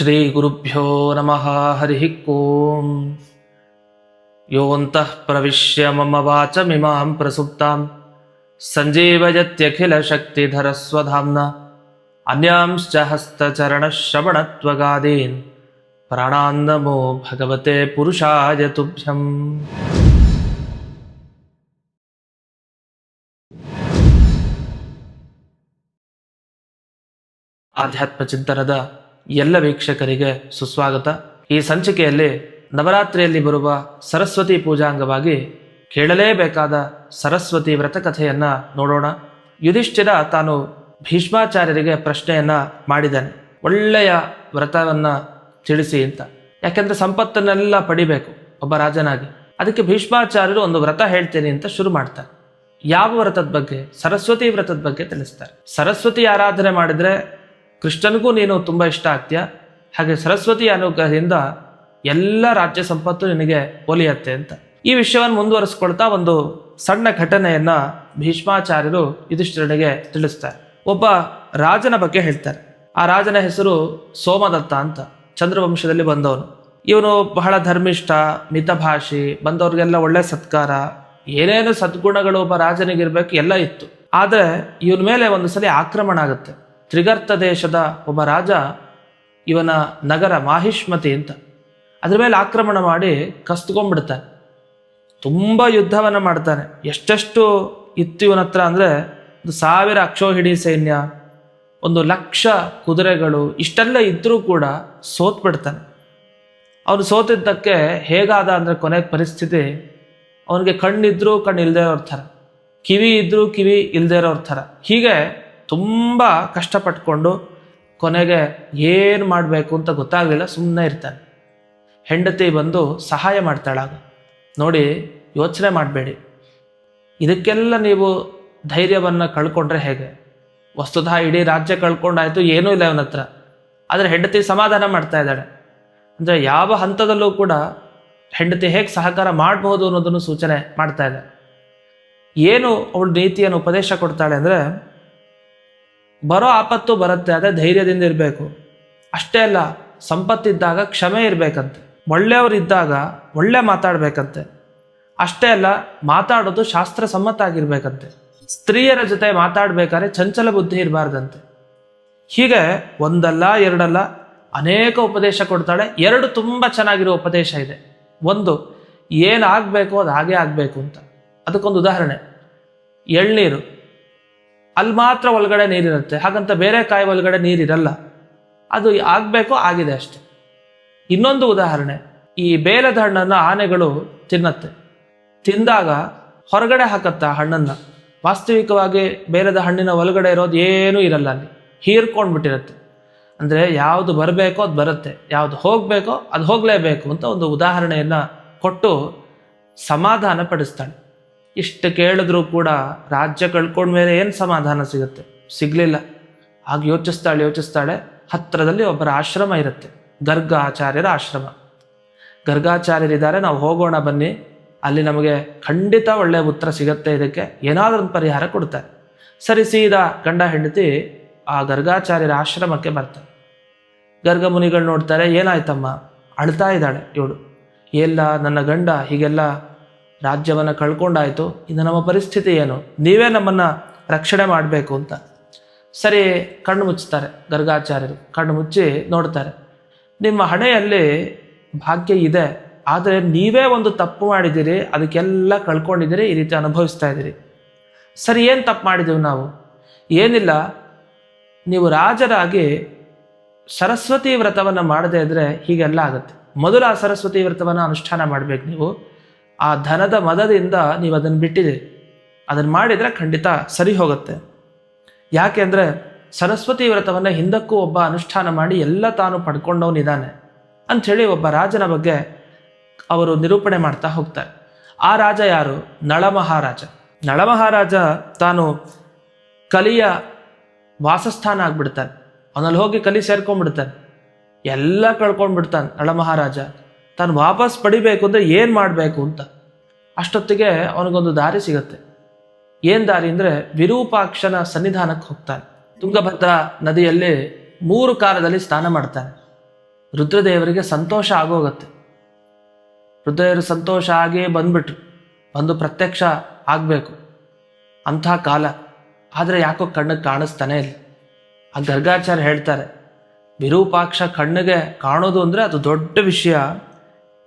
श्रीगुरुभ्यो नमः हरिः ॐ योऽन्तः प्रविश्य मम वाचमिमां प्रसुप्तां सञ्जीवयत्यखिलशक्तिधरस्वधाम्ना अन्यांश्च हस्तचरणश्रवणत्वगादीन् प्राणान्नमो भगवते पुरुषाय तुभ्यम् ಆಧ್ಯಾತ್ಮ ಚಿಂತನದ ಎಲ್ಲ ವೀಕ್ಷಕರಿಗೆ ಸುಸ್ವಾಗತ. ಈ ಸಂಚಿಕೆಯಲ್ಲಿ ನವರಾತ್ರಿಯಲ್ಲಿ ಬರುವ ಸರಸ್ವತಿ ಪೂಜಾಂಗವಾಗಿ ಕೇಳಲೇಬೇಕಾದ ಸರಸ್ವತಿ ವ್ರತ ಕಥೆಯನ್ನ ನೋಡೋಣ. ಯುಧಿಷ್ಠಿರ ತಾನು ಭೀಷ್ಮಾಚಾರ್ಯರಿಗೆ ಪ್ರಶ್ನೆಯನ್ನ ಮಾಡಿದ್ದಾನೆ. ಒಳ್ಳೆಯ ವ್ರತವನ್ನ ತಿಳಿಸಿ ಅಂತ. ಯಾಕೆಂದ್ರೆ ಸಂಪತ್ತನ್ನೆಲ್ಲ ಪಡಿಬೇಕು ಒಬ್ಬ ರಾಜನಾಗಿ. ಅದಕ್ಕೆ ಭೀಷ್ಮಾಚಾರ್ಯರು ಒಂದು ವ್ರತ ಹೇಳ್ತೇನೆ ಅಂತ ಶುರು ಮಾಡ್ತಾರೆ. ಯಾವ ವ್ರತದ ಬಗ್ಗೆ? ಸರಸ್ವತಿ ವ್ರತದ ಬಗ್ಗೆ ತಿಳಿಸ್ತಾರೆ. ಸರಸ್ವತಿ ಆರಾಧನೆ ಮಾಡಿದ್ರೆ ಕೃಷ್ಣನಿಗೂ ನೀನು ತುಂಬ ಇಷ್ಟ ಆಗ್ತೀಯ? ಹಾಗೆ ಸರಸ್ವತಿ ಅನುಗ್ರಹದಿಂದ ಎಲ್ಲ ರಾಜ್ಯ ಸಂಪತ್ತು ನಿನಗೆ ಒಲಿಯತ್ತೆ ಅಂತ. ಈ ವಿಷಯವನ್ನು ಮುಂದುವರಿಸ್ಕೊಳ್ತಾ ಒಂದು ಸಣ್ಣ ಘಟನೆಯನ್ನ ಭೀಷ್ಮಾಚಾರ್ಯರು ಯುಧಿಷ್ಠಿರನಿಗೆ ತಿಳಿಸ್ತಾರೆ. ಒಬ್ಬ ರಾಜನ ಬಗ್ಗೆ ಹೇಳ್ತಾರೆ. ಆ ರಾಜನ ಹೆಸರು ಸೋಮದತ್ತ ಅಂತ. ಚಂದ್ರವಂಶದಲ್ಲಿ ಬಂದವನು. ಇವನು ಬಹಳ ಧರ್ಮಿಷ್ಠ, ಮಿತಭಾಷಿ, ಬಂದವ್ರಿಗೆಲ್ಲ ಒಳ್ಳೆ ಸತ್ಕಾರ, ಏನೇನು ಸದ್ಗುಣಗಳು ಒಬ್ಬ ರಾಜನಿಗಿರ್ಬೇಕು ಎಲ್ಲ ಇತ್ತು. ಆದರೆ ಇವನ ಮೇಲೆ ಒಂದು ಸಲ ಆಕ್ರಮಣ ಆಗುತ್ತೆ. ತ್ರಿಗರ್ತ ದೇಶದ ಒಬ್ಬ ರಾಜ ಇವನ ನಗರ ಮಾಹಿಷ್ಮತಿ ಅಂತ. ಅದ್ರ ಮೇಲೆ ಆಕ್ರಮಣ ಮಾಡಿ ಕಸ್ತ್ಕೊಂಡ್ಬಿಡ್ತಾನೆ. ತುಂಬ ಯುದ್ಧವನ್ನು ಮಾಡ್ತಾನೆ. ಎಷ್ಟೆಷ್ಟು ಇತ್ತು ಇವನ ಹತ್ರ ಅಂದರೆ ಒಂದು ಸಾವಿರ ಅಕ್ಷೋಹಿಣಿ ಸೈನ್ಯ, ಒಂದು ಲಕ್ಷ ಕುದುರೆಗಳು, ಇಷ್ಟೆಲ್ಲ ಇದ್ದರೂ ಕೂಡ ಸೋತ್ಬಿಡ್ತಾನೆ. ಅವನು ಸೋತಿದ್ದಕ್ಕೆ ಹೇಗಾದ ಅಂದರೆ ಕೊನೆ ಪರಿಸ್ಥಿತಿ, ಅವನಿಗೆ ಕಣ್ಣಿದ್ರೂ ಕಣ್ಣು ಇಲ್ಲದೆ ಇರೋರ್ ಥರ, ಕಿವಿ ಇದ್ದರೂ ಕಿವಿ ಇಲ್ಲದೆ ಇರೋರ್ ಥರ. ಹೀಗೆ ತುಂಬ ಕಷ್ಟಪಟ್ಕೊಂಡು ಕೊನೆಗೆ ಏನು ಮಾಡಬೇಕು ಅಂತ ಗೊತ್ತಾಗಲಿಲ್ಲ ಸುಮ್ಮನೆ ಇರ್ತಾನೆ. ಹೆಂಡತಿ ಬಂದು ಸಹಾಯ ಮಾಡ್ತಾಳಾಗ. ನೋಡಿ, ಯೋಚನೆ ಮಾಡಬೇಡಿ. ಇದಕ್ಕೆಲ್ಲ ನೀವು ಧೈರ್ಯವನ್ನು ಕಳ್ಕೊಂಡ್ರೆ ಹೇಗೆ? ವಸ್ತುತಃ ಇಡೀ ರಾಜ್ಯ ಕಳ್ಕೊಂಡಾಯಿತು, ಏನೂ ಇಲ್ಲ ಅವನ ಹತ್ರ. ಆದರೆ ಹೆಂಡತಿ ಸಮಾಧಾನ ಮಾಡ್ತಾ ಇದ್ದಾಳೆ. ಅಂದರೆ ಯಾವ ಹಂತದಲ್ಲೂ ಕೂಡ ಹೆಂಡತಿ ಹೇಗೆ ಸಹಕಾರ ಮಾಡಬಹುದು ಅನ್ನೋದನ್ನು ಸೂಚನೆ ಮಾಡ್ತಾ ಇದೆ ಏನು ಅವಳು ನೀತಿಯನ್ನು ಉಪದೇಶ ಕೊಡ್ತಾಳೆ ಅಂದರೆ ಬರೋ ಆಪತ್ತು ಬರುತ್ತೆ, ಅದೇ ಧೈರ್ಯದಿಂದ ಇರಬೇಕು. ಅಷ್ಟೇ ಅಲ್ಲ, ಸಂಪತ್ತಿದ್ದಾಗ ಕ್ಷಮೆ ಇರಬೇಕಂತೆ. ಒಳ್ಳೆಯವರಿದ್ದಾಗ ಒಳ್ಳೆ ಮಾತಾಡಬೇಕಂತೆ. ಅಷ್ಟೇ ಅಲ್ಲ, ಮಾತಾಡೋದು ಶಾಸ್ತ್ರ ಸಮ್ಮತ ಆಗಿರ್ಬೇಕಂತೆ ಸ್ತ್ರೀಯರ ಜೊತೆ ಮಾತಾಡಬೇಕಾದ್ರೆ ಚಂಚಲ ಬುದ್ಧಿ ಇರಬಾರ್ದಂತೆ. ಹೀಗೆ ಒಂದಲ್ಲ, ಎರಡಲ್ಲ ಅನೇಕ ಉಪದೇಶ ಕೊಡ್ತಾಳೆ. ಎರಡು ತುಂಬ ಚೆನ್ನಾಗಿರೋ ಉಪದೇಶ ಇದೆ. ಒಂದು, ಏನಾಗಬೇಕು ಅದು ಹಾಗೆ ಆಗಬೇಕು ಅಂತ. ಅದಕ್ಕೊಂದು ಉದಾಹರಣೆ. ಎಳ್ನೀರು. ಅಲ್ಲಿ ಮಾತ್ರ ಒಳಗಡೆ ನೀರಿರುತ್ತೆ. ಹಾಗಂತ ಬೇರೆ ಕಾಯಿ ಒಳಗಡೆ ನೀರಿರಲ್ಲ. ಅದು ಆಗಬೇಕು ಆಗಿದೆ ಅಷ್ಟೆ. ಇನ್ನೊಂದು ಉದಾಹರಣೆ. ಈ ಬೇಲದ ಹಣ್ಣನ್ನು ಆನೆಗಳು ತಿನ್ನತ್ತೆ. ತಿಂದಾಗ ಹೊರಗಡೆ ಹಾಕತ್ತ ಹಣ್ಣನ್ನು. ವಾಸ್ತವಿಕವಾಗಿ ಬೇಲದ ಹಣ್ಣಿನ ಒಳಗಡೆ ಇರೋದು ಏನೂ ಇರಲ್ಲ ಅಲ್ಲಿ. ಹೀರ್ಕೊಂಡ್ಬಿಟ್ಟಿರುತ್ತೆ ಅಂದರೆ ಯಾವುದು ಬರಬೇಕೋ ಅದು ಬರುತ್ತೆ. ಯಾವುದು ಹೋಗಬೇಕೋ ಅದು ಹೋಗಲೇಬೇಕು ಅಂತ ಒಂದು ಉದಾಹರಣೆಯನ್ನು ಕೊಟ್ಟು ಸಮಾಧಾನ ಪಡಿಸ್ತಾಳೆ ಇಷ್ಟು ಕೇಳಿದ್ರೂ ಕೂಡ ರಾಜ್ಯ ಕಳ್ಕೊಂಡ್ಮೇಲೆ ಏನು ಸಮಾಧಾನ ಸಿಗುತ್ತೆ? ಸಿಗಲಿಲ್ಲ. ಹಾಗೆ ಯೋಚಿಸ್ತಾಳೆ ಯೋಚಿಸ್ತಾಳೆ ಹತ್ತಿರದಲ್ಲಿ ಒಬ್ಬರ ಆಶ್ರಮ ಇರುತ್ತೆ. ಗರ್ಗಾಚಾರ್ಯರ ಆಶ್ರಮ. ಗರ್ಗಾಚಾರ್ಯರಿದ್ದಾರೆ, ನಾವು ಹೋಗೋಣ ಬನ್ನಿ. ಅಲ್ಲಿ ನಮಗೆ ಖಂಡಿತ ಒಳ್ಳೆಯ ಉತ್ತರ ಸಿಗುತ್ತೆ. ಇದಕ್ಕೆ ಏನಾದರೂ ಒಂದು ಪರಿಹಾರ ಕೊಡ್ತಾರೆ. ಸರಿ, ಸೀದಾ ಗಂಡ ಹೆಂಡತಿ ಆ ಗರ್ಗಾಚಾರ್ಯರ ಆಶ್ರಮಕ್ಕೆ ಬರ್ತಾರೆ. ಗರ್ಗ ಮುನಿಗಳು ನೋಡ್ತಾರೆ, ಏನಾಯ್ತಮ್ಮ? ಅಳ್ತಾ ಇದ್ದಾಳೆ. ಇವಳು, ಎಲ್ಲ ನನ್ನ ಗಂಡ ಹೀಗೆಲ್ಲ ರಾಜ್ಯವನ್ನು ಕಳ್ಕೊಂಡಾಯಿತು. ಇದು ನಮ್ಮ ಪರಿಸ್ಥಿತಿ ಏನು? ನೀವೇ ನಮ್ಮನ್ನು ರಕ್ಷಣೆ ಮಾಡಬೇಕು ಅಂತ. ಸರಿ, ಕಣ್ಣು ಮುಚ್ಚುತ್ತಾರೆ ಗರ್ಗಾಚಾರ್ಯರು. ಕಣ್ಣು ಮುಚ್ಚಿ ನೋಡ್ತಾರೆ. ನಿಮ್ಮ ಹಣೆಯಲ್ಲಿ ಭಾಗ್ಯ ಇದೆ. ಆದರೆ ನೀವೇ ಒಂದು ತಪ್ಪು ಮಾಡಿದ್ದೀರಿ. ಅದಕ್ಕೆಲ್ಲ ಕಳ್ಕೊಂಡಿದ್ದೀರಿ. ಈ ರೀತಿ ಅನುಭವಿಸ್ತಾ ಇದ್ದೀರಿ. ಸರಿ, ಏನು ತಪ್ಪು ಮಾಡಿದೆವು ನಾವು? ಏನಿಲ್ಲ. ನೀವು ರಾಜರಾಗಿ ಸರಸ್ವತಿ ವ್ರತವನ್ನು ಮಾಡದೇ ಇದ್ದರೆ ಹೀಗೆಲ್ಲ ಆಗುತ್ತೆ. ಮೊದಲು ಆ ಸರಸ್ವತಿ ವ್ರತವನ್ನು ಅನುಷ್ಠಾನ ಮಾಡಬೇಕು ನೀವು. ಆ ಧನದ ಮದದಿಂದ ನೀವು ಅದನ್ನು ಬಿಟ್ಟಿದೆ ಅದನ್ನು ಮಾಡಿದರೆ ಖಂಡಿತ ಸರಿ ಹೋಗುತ್ತೆ. ಯಾಕೆ ಅಂದರೆ ಸರಸ್ವತಿ ವ್ರತವನ್ನು ಹಿಂದಕ್ಕೂ ಒಬ್ಬ ಅನುಷ್ಠಾನ ಮಾಡಿ ಎಲ್ಲ ತಾನು ಪಡ್ಕೊಂಡವನಿದ್ದಾನೆ ಅಂಥೇಳಿ ಒಬ್ಬ ರಾಜನ ಬಗ್ಗೆ ಅವರು ನಿರೂಪಣೆ ಮಾಡ್ತಾ ಹೋಗ್ತಾರೆ. ಆ ರಾಜ ಯಾರು? ನಳ ಮಹಾರಾಜ ನಳ ಮಹಾರಾಜ ತಾನು ಕಲಿಯ ವಾಸಸ್ಥಾನ ಆಗ್ಬಿಡ್ತಾನೆ. ಅವನಲ್ಲಿ ಹೋಗಿ ಕಲಿ ಸೇರ್ಕೊಂಡ್ಬಿಡ್ತಾನೆ. ಎಲ್ಲ ಕಳ್ಕೊಂಡ್ಬಿಡ್ತಾನೆ ನಳ ಮಹಾರಾಜ ತಾನು ವಾಪಸ್ ಪಡಿಬೇಕು ಅಂದರೆ ಏನು ಮಾಡಬೇಕು ಅಂತ. ಅಷ್ಟೊತ್ತಿಗೆ ಅವನಿಗೊಂದು ದಾರಿ ಸಿಗುತ್ತೆ. ಏನು ದಾರಿ ಅಂದರೆ ವಿರೂಪಾಕ್ಷನ ಸನ್ನಿಧಾನಕ್ಕೆ ಹೋಗ್ತಾನೆ. ತುಂಗಭದ್ರಾ ನದಿಯಲ್ಲಿ ಮೂರು ಕಾಲದಲ್ಲಿ ಸ್ನಾನ ಮಾಡ್ತಾನೆ. ರುದ್ರದೇವರಿಗೆ ಸಂತೋಷ ಆಗೋಗತ್ತೆ. ರುದ್ರದೇವರು ಸಂತೋಷ ಆಗಿ ಬಂದ್ಬಿಟ್ರು. ಬಂದು ಪ್ರತ್ಯಕ್ಷ ಆಗಬೇಕು. ಅಂಥ ಕಾಲ. ಆದರೆ ಯಾಕೋ ಕಣ್ಣಿಗೆ ಕಾಣಿಸ್ತಾನೆ ಇಲ್ಲ. ಆ ಗರ್ಗಾಚಾರ್ಯ ಹೇಳ್ತಾರೆ, ವಿರೂಪಾಕ್ಷ ಕಣ್ಣಿಗೆ ಕಾಣೋದು ಅಂದರೆ ಅದು ದೊಡ್ಡ ವಿಷಯ.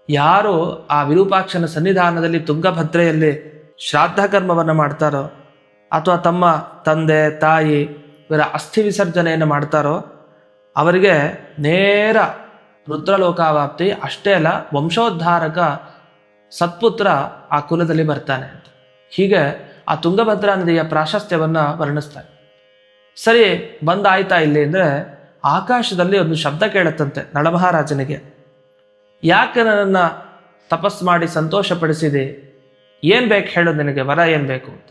ಯಾರು ಆ ವಿರೂಪಾಕ್ಷನ ಸನ್ನಿಧಾನದಲ್ಲಿ ತುಂಗಭದ್ರೆಯಲ್ಲಿ ಶ್ರಾದ್ದ ಕರ್ಮವನ್ನು ಮಾಡ್ತಾರೋ ಅಥವಾ ತಮ್ಮ ತಂದೆ, ತಾಯಿ, ಇವರ ಅಸ್ಥಿ ವಿಸರ್ಜನೆಯನ್ನು ಮಾಡ್ತಾರೋ, ಅವರಿಗೆ ನೇರ ರುದ್ರಲೋಕಾವಾಪ್ತಿ, ಅಷ್ಟೇ ಅಲ್ಲ, ವಂಶೋದ್ಧಾರಕ ಸತ್ಪುತ್ರ ಆ ಕುಲದಲ್ಲಿ ಬರ್ತಾನೆ ಅಂತ. ಹೀಗೆ ಆ ತುಂಗಭದ್ರಾ ನದಿಯ ಪ್ರಾಶಸ್ತ್ಯವನ್ನು ವರ್ಣಿಸ್ತಾರೆ. ಸರಿ, ಬಂದಾಯ್ತಾ ಇಲ್ಲಿ ಅಂದರೆ ಆಕಾಶದಲ್ಲಿ ಒಂದು ಶಬ್ದ ಕೇಳುತ್ತಂತೆ ನಳಮಹಾರಾಜನಿಗೆ. ಯಾಕೆ ನನ್ನನ್ನು ತಪಸ್ ಮಾಡಿ ಸಂತೋಷಪಡಿಸಿದೆ? ಏನು ಬೇಕು ಹೇಳು ನಿನಗೆ, ವರ ಏನು ಬೇಕು ಅಂತ.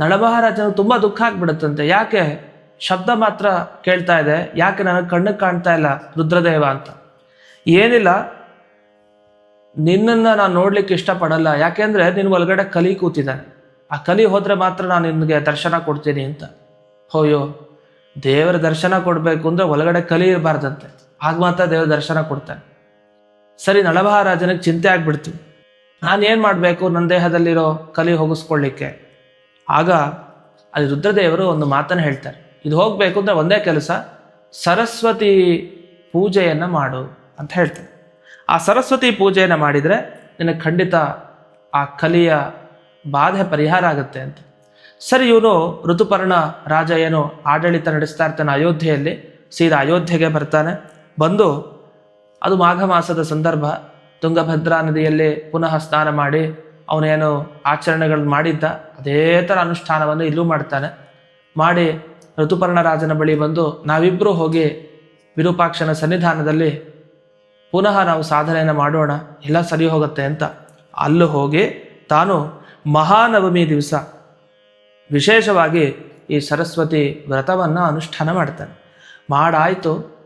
ನಳಮಹಾರಾಜನು ತುಂಬ ದುಃಖ ಆಗ್ಬಿಡುತ್ತಂತೆ. ಯಾಕೆ? ಶಬ್ದ ಮಾತ್ರ ಕೇಳ್ತಾ ಇದೆ. ಯಾಕೆ ನನಗೆ ಕಣ್ಣಿಗೆ ಕಾಣ್ತಾ ಇಲ್ಲ ರುದ್ರದೇವ ಅಂತ. ಏನಿಲ್ಲ. ನಿನ್ನನ್ನು ನಾನು ನೋಡ್ಲಿಕ್ಕೆ ಇಷ್ಟಪಡಲ್ಲ. ಯಾಕೆಂದ್ರೆ ನಿನ್ನ ಒಳಗಡೆ ಕಲಿ ಕೂತಿದ್ದಾನೆ. ಆ ಕಲಿ ಹೋದರೆ ಮಾತ್ರ ನಾನು ನಿನಗೆ ದರ್ಶನ ಕೊಡ್ತೀನಿ ಅಂತ. ಹೋಯೋ ದೇವರ ದರ್ಶನ ಕೊಡಬೇಕು ಅಂದ್ರೆ ಒಳಗಡೆ ಕಲಿ ಇರಬಾರ್ದಂತೆ. ಆಗ ಮಾತ್ರ ದೇವರ ದರ್ಶನ ಕೊಡ್ತಾನೆ. ಸರಿ, ನಳಮಹಾರಾಜನಿಗೆ ಚಿಂತೆ ಆಗ್ಬಿಡ್ತು. ನಾನು ಏನು ಮಾಡಬೇಕು? ನನ್ನ ದೇಹದಲ್ಲಿರೋ ಕಲಿ ಹೋಗಿಸ್ಕೊಳ್ಳಿಕ್ಕೆ. ಆಗ ಅಲ್ಲಿ ರುದ್ರದೇವರು ಒಂದು ಮಾತನ್ನು ಹೇಳ್ತಾರೆ. ಇದು ಹೋಗಬೇಕು ಅಂದರೆ ಒಂದೇ ಕೆಲಸ, ಸರಸ್ವತಿ ಪೂಜೆಯನ್ನು ಮಾಡು ಅಂತ ಹೇಳ್ತಾರೆ. ಆ ಸರಸ್ವತಿ ಪೂಜೆಯನ್ನು ಮಾಡಿದರೆ ನಿನಗೆ ಖಂಡಿತ ಆ ಕಲಿಯ ಬಾಧೆ ಪರಿಹಾರ ಆಗುತ್ತೆ ಅಂತ. ಸರಿ ಇವನು ಋತುಪರ್ಣ ರಾಜ ಏನು ಆಡಳಿತ ನಡೆಸ್ತಾ ಇರ್ತಾನೆ ಅಯೋಧ್ಯೆಯಲ್ಲಿ, ಸೀದಾ ಅಯೋಧ್ಯೆಗೆ ಬರ್ತಾನೆ. ಬಂದು ಅದು ಮಾಘ ಮಾಸದ ಸಂದರ್ಭ. ತುಂಗಭದ್ರಾ ನದಿಯಲ್ಲಿ ಪುನಃ ಸ್ನಾನ ಮಾಡಿ ಅವನೇನು ಆಚರಣೆಗಳನ್ನು ಮಾಡಿದ್ದ. ಅದೇ ಥರ ಅನುಷ್ಠಾನವನ್ನು ಇಲ್ಲೂ ಮಾಡ್ತಾನೆ. ಮಾಡಿ ಋತುಪರ್ಣ ರಾಜನ ಬಳಿ ಬಂದು ನಾವಿಬ್ಬರೂ ಹೋಗಿ ವಿರೂಪಾಕ್ಷನ ಸನ್ನಿಧಾನದಲ್ಲಿ ಪುನಃ ನಾವು ಸಾಧನೆಯನ್ನು ಮಾಡೋಣ. ಎಲ್ಲ ಸರಿ ಹೋಗುತ್ತೆ ಅಂತ. ಅಲ್ಲೂ ಹೋಗಿ ತಾನು ಮಹಾನವಮಿ ದಿವಸ ವಿಶೇಷವಾಗಿ ಈ ಸರಸ್ವತಿ ವ್ರತವನ್ನು ಅನುಷ್ಠಾನ ಮಾಡ್ತಾನೆ. ಮಾಡಾಯಿತು.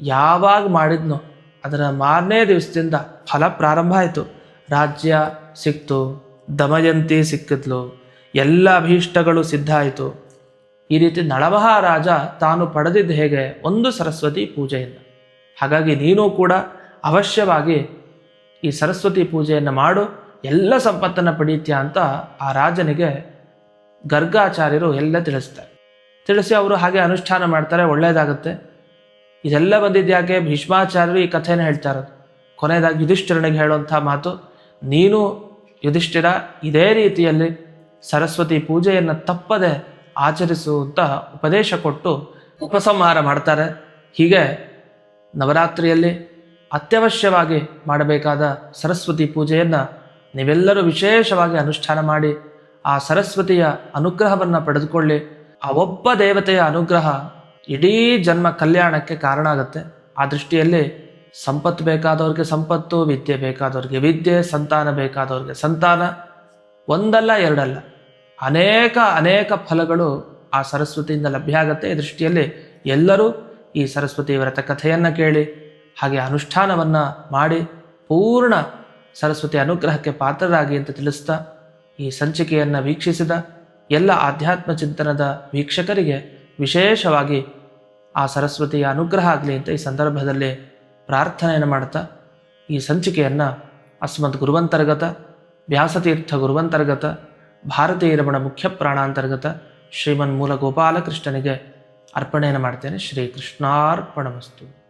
ಯಾವಾಗ ಮಾಡಿದ್ನೋ ಅದರ ಮಾರನೇ ದಿವಸದಿಂದ ಫಲ ಪ್ರಾರಂಭ ಆಯಿತು. ರಾಜ್ಯ ಸಿಕ್ತು, ದಮಯಂತಿ ಸಿಕ್ಕಿದ್ಲು, ಎಲ್ಲ ಅಭೀಷ್ಟಗಳು ಸಿದ್ಧ ಆಯಿತು. ಈ ರೀತಿ ನಳಮಹಾರಾಜ ತಾನು ಪಡೆದಿದ್ದು ಹೇಗೆ ಒಂದು ಸರಸ್ವತಿ ಪೂಜೆಯಿಂದ ಹಾಗಾಗಿ ನೀನು ಕೂಡ ಅವಶ್ಯವಾಗಿ ಈ ಸರಸ್ವತಿ ಪೂಜೆಯನ್ನು ಮಾಡು, ಎಲ್ಲ ಸಂಪತ್ತನ್ನು ಪಡೀತೀಯ ಅಂತ ಆ ರಾಜನಿಗೆ ಗರ್ಗಾಚಾರ್ಯರು ಎಲ್ಲ ತಿಳಿಸ್ತಾರೆ. ತಿಳಿಸಿ ಅವರು ಹಾಗೆ ಅನುಷ್ಠಾನ ಮಾಡ್ತಾರೆ ಒಳ್ಳೆಯದಾಗುತ್ತೆ ಇದೆಲ್ಲ ಬಂದಿದ್ಯಾಕೆ ಭೀಷ್ಮಾಚಾರ್ಯರು ಈ ಕಥೆಯನ್ನು ಹೇಳ್ತಾರ ಕೊನೆಯದಾಗಿ ಯುಧಿಷ್ಠಿರನಿಗೆ ಹೇಳುವಂಥ ಮಾತು, ನೀನು ಯುಧಿಷ್ಠಿರ, ಇದೇ ರೀತಿಯಲ್ಲಿ ಸರಸ್ವತಿ ಪೂಜೆಯನ್ನು ತಪ್ಪದೆ ಆಚರಿಸು ಅಂತ ಉಪದೇಶ ಕೊಟ್ಟು ಉಪಸಂಹಾರ ಮಾಡ್ತಾರೆ. ಹೀಗೆ ನವರಾತ್ರಿಯಲ್ಲಿ ಅತ್ಯವಶ್ಯವಾಗಿ ಮಾಡಬೇಕಾದ ಸರಸ್ವತಿ ಪೂಜೆಯನ್ನು ನೀವೆಲ್ಲರೂ ವಿಶೇಷವಾಗಿ ಅನುಷ್ಠಾನ ಮಾಡಿ, ಆ ಸರಸ್ವತಿಯ ಅನುಗ್ರಹವನ್ನು ಪಡೆದುಕೊಳ್ಳಿ. ಆ ಒಬ್ಬ ದೇವತೆಯ ಅನುಗ್ರಹ ಇಡೀ ಜನ್ಮ ಕಲ್ಯಾಣಕ್ಕೆ ಕಾರಣ ಆಗುತ್ತೆ. ಆ ದೃಷ್ಟಿಯಲ್ಲಿ ಸಂಪತ್ತು ಬೇಕಾದವ್ರಿಗೆ ಸಂಪತ್ತು, ವಿದ್ಯೆ ಬೇಕಾದವ್ರಿಗೆ ವಿದ್ಯೆ, ಸಂತಾನ ಬೇಕಾದವ್ರಿಗೆ ಸಂತಾನ. ಒಂದಲ್ಲ, ಎರಡಲ್ಲ. ಅನೇಕ ಅನೇಕ ಫಲಗಳು ಆ ಸರಸ್ವತಿಯಿಂದ ಲಭ್ಯ ಆಗುತ್ತೆ. ದೃಷ್ಟಿಯಲ್ಲಿ ಎಲ್ಲರೂ ಈ ಸರಸ್ವತಿ ವ್ರತ ಕಥೆಯನ್ನು ಕೇಳಿ, ಹಾಗೆ ಅನುಷ್ಠಾನವನ್ನು ಮಾಡಿ, ಪೂರ್ಣ ಸರಸ್ವತಿ ಅನುಗ್ರಹಕ್ಕೆ ಪಾತ್ರರಾಗಿ ಅಂತ ತಿಳಿಸ್ತಾ, ಈ ಸಂಚಿಕೆಯನ್ನು ವೀಕ್ಷಿಸಿದ ಎಲ್ಲ ಆಧ್ಯಾತ್ಮ ಚಿಂತನದ ವೀಕ್ಷಕರಿಗೆ ವಿಶೇಷವಾಗಿ ಆ ಸರಸ್ವತಿಯ ಅನುಗ್ರಹ ಆಗಲಿ ಅಂತ ಈ ಸಂದರ್ಭದಲ್ಲಿ ಪ್ರಾರ್ಥನೆಯನ್ನು ಮಾಡ್ತಾ, ಈ ಸಂಚಿಕೆಯನ್ನು ಅಸ್ಮತ್ ಗುರುವಂತರ್ಗತ, ವ್ಯಾಸತೀರ್ಥ ಗುರುವಂತರ್ಗತ, ಭಾರತೀಯ ರಮಣ ಮುಖ್ಯ ಪ್ರಾಣಾಂತರ್ಗತ ಶ್ರೀಮನ್ ಮೂಲ ಗೋಪಾಲಕೃಷ್ಣನಿಗೆ ಅರ್ಪಣೆಯನ್ನು ಮಾಡ್ತೇನೆ. ಶ್ರೀ ಕೃಷ್ಣಾರ್ಪಣಮಸ್ತು